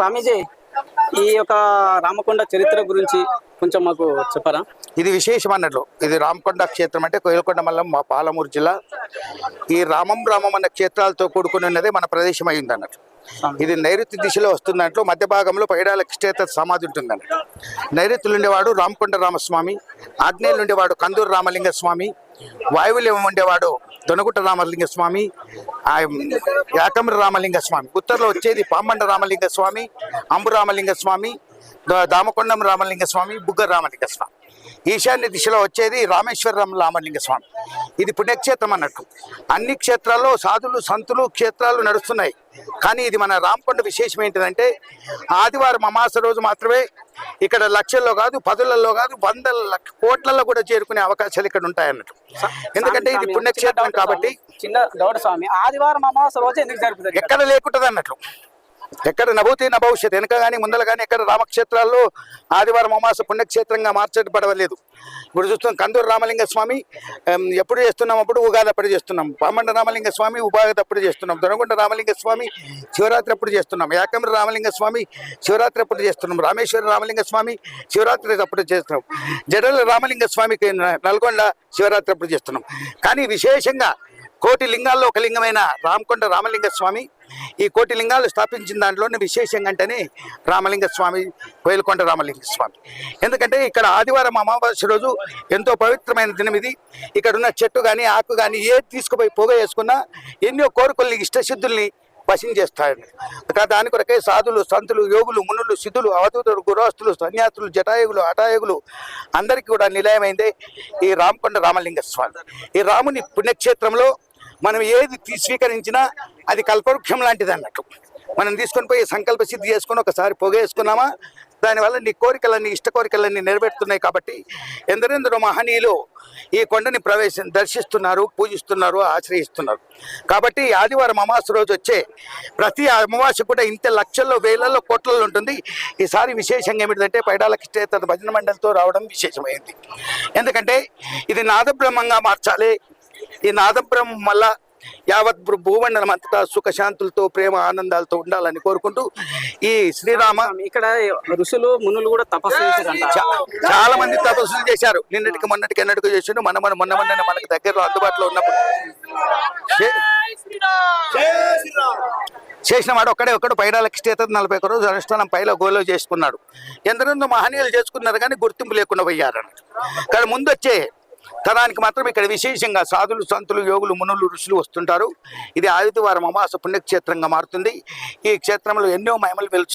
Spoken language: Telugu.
స్వామీజీ ఈ యొక్క రామకొండ చరిత్ర గురించి కొంచెం మాకు చెప్పరా? ఇది విశేషం అన్నట్లు. ఇది రామకొండ క్షేత్రం అంటే కోయిలకొండ మల్లం మా పాలమూరు జిల్లా. ఈ రామం రామం అన్న క్షేత్రాలతో కూడుకుని ఉన్నదే మన ప్రదేశం అయింది అన్నట్లు. ఇది నైరుతి దిశలో వస్తున్నట్లు మధ్య భాగంలో పైడాల క్షేత్ర సమాధి ఉంటుందండి. నైరుతులు నైరుతిలో ఉండేవాడు రామకొండ రామస్వామి ఆగ్నేయులు ఉండేవాడు కందూరు రామలింగ స్వామి వాయువులు ఉండేవాడు దొనగుట్ట రామలింగ స్వామి ఆ రామలింగ స్వామి ఉత్తర్లో వచ్చేది పాంబండ రామలింగ స్వామి అంబు రామలింగ స్వామి దామకొండం రామలింగ స్వామి బుగ్గ రామలింగ స్వామి ఈశాన్య దిశలో వచ్చేది రామేశ్వరం రామలింగ స్వామి. ఇది పుణ్యక్షేత్రం అన్నట్టు. అన్ని క్షేత్రాల్లో సాధులు సంతులు క్షేత్రాలు నడుస్తున్నాయి. కానీ ఇది మన రామకొండ విశేషం ఏంటిదంటే ఆదివారం అమాస రోజు మాత్రమే ఇక్కడ లక్షల్లో కాదు పదులలో కాదు వందల కోట్లలో కూడా చేరుకునే అవకాశాలు ఇక్కడ ఉంటాయి అన్నట్టు ఎందుకంటే ఇది పుణ్యక్షేత్రం కాబట్టి చిన్న డౌట్ స్వామి ఆదివారం అమావాస్య రోజు ఎందుకు ఇక్కడ? ఎక్కడ లేకుంటది అన్నట్లు ఎక్కడ నభూతి నభవిష్యత్ భవిష్యత్ వెనక కానీ ముందల కానీ ఎక్కడ రామక్షేత్రాల్లో ఆదివారం అమాస పుణ్యక్షేత్రంగా మార్చబడలేదు ఇప్పుడు చూస్తున్నాం కందూరు రామలింగ స్వామి ఎప్పుడు చేస్తున్నాం? అప్పుడు ఉగాది అప్పుడు చేస్తున్నాం. పామండ రామలింగ స్వామి ఉపాగతి అప్పుడు చేస్తున్నాం. దొనగొండ రామలింగ స్వామి శివరాత్రి అప్పుడు చేస్తున్నాం. యాకమరి రామలింగ స్వామి శివరాత్రి అప్పుడు చేస్తున్నాం. రామేశ్వర రామలింగ స్వామి శివరాత్రి అప్పుడు చేస్తున్నాం. జడల రామలింగ స్వామికి నల్గొండ శివరాత్రి అప్పుడు చేస్తున్నాం. కానీ విశేషంగా కోటి లింగాల్లో ఒక లింగమైన రామకొండ రామలింగ స్వామి ఈ కోటి లింగాలు స్థాపించిన దాంట్లోనే విశేషంగా అంటేనే రామలింగ స్వామి కోయిలకొండ రామలింగ స్వామి. ఎందుకంటే ఇక్కడ ఆదివారం అమావాస్య రోజు ఎంతో పవిత్రమైన దినం ఇది. ఇక్కడ ఉన్న చెట్టు కానీ ఆకు కానీ ఏది తీసుకుపోయి పొగ వేసుకున్నా ఎన్నో కోరికల్ని ఇష్టసిద్ధుల్ని వశం చేస్తాడు దాని కొరకే సాధులు సంతులు యోగులు మునులు సిద్ధులు అవధూతులు గురోస్తులు సన్యాసులు జటాయుగులు అటాయుగులు అందరికీ కూడా నిలయమైందే ఈ రామకొండ రామలింగ స్వామి. ఈ రాముని పుణ్యక్షేత్రంలో మనం ఏది తీ- స్వీకరించినా అది కల్పవృక్షం లాంటిది అన్నట్టు. మనం తీసుకొని పోయి సంకల్ప సిద్ధి చేసుకొని ఒకసారి పొగ వేసుకున్నామా దానివల్ల నీ కోరికలన్నీ ఇష్ట కోరికలన్నీ నెరవేరుతున్నాయి కాబట్టి ఎందరెందరో మహనీయులు ఈ కొండని ప్రవేశం దర్శిస్తున్నారు పూజిస్తున్నారు ఆశ్రయిస్తున్నారు. కాబట్టి ఆదివారం అమావాస్య రోజు వచ్చే ప్రతి అమావాస్య కూడా ఇంత లక్షల్లో వేలల్లో కోట్లలో ఉంటుంది. ఈసారి విశేషంగా ఏమిటంటే పైడాల భజన మండలితో రావడం విశేషమైంది. ఎందుకంటే ఇది నాదబ్రహ్మంగా మార్చాలి. ఈ నాదబ్రహ్మం వల్ల యావత్ భూమండలం అంతటా సుఖశాంతులతో ప్రేమ ఆనందాలతో ఉండాలని కోరుకుంటూ ఈ శ్రీరామ ఇక్కడ ఋషులు మునులు కూడా తపస్సు చాలా మంది తపస్సులు చేశారు. నిన్నటికి మొన్నటికి ఎన్నటికి చేసిండు. మన మన మొన్న మొన్న మనకు దగ్గరలో అందుబాటులో ఉన్నప్పుడు. చేసిన వాడు ఒక్కడే ఒక్కడు పైడాల క్షేత్రం నలభై ఒక్క రోజు అనుష్ఠానం పైలో గోలో చేసుకున్నాడు. ఎందరెందో మహనీయులు చేసుకున్నారు కానీ గుర్తింపు లేకుండా పోయారు కానీ ముందు వచ్చే తనానికి మాత్రం ఇక్కడ విశేషంగా సాధులు సంతులు యోగులు మునులు ఋషులు వస్తుంటారు. ఇది ఆదివారం అమాస పుణ్యక్షేత్రంగా మారుతుంది. ఈ క్షేత్రంలో ఎన్నో మహిమలు వెలుచు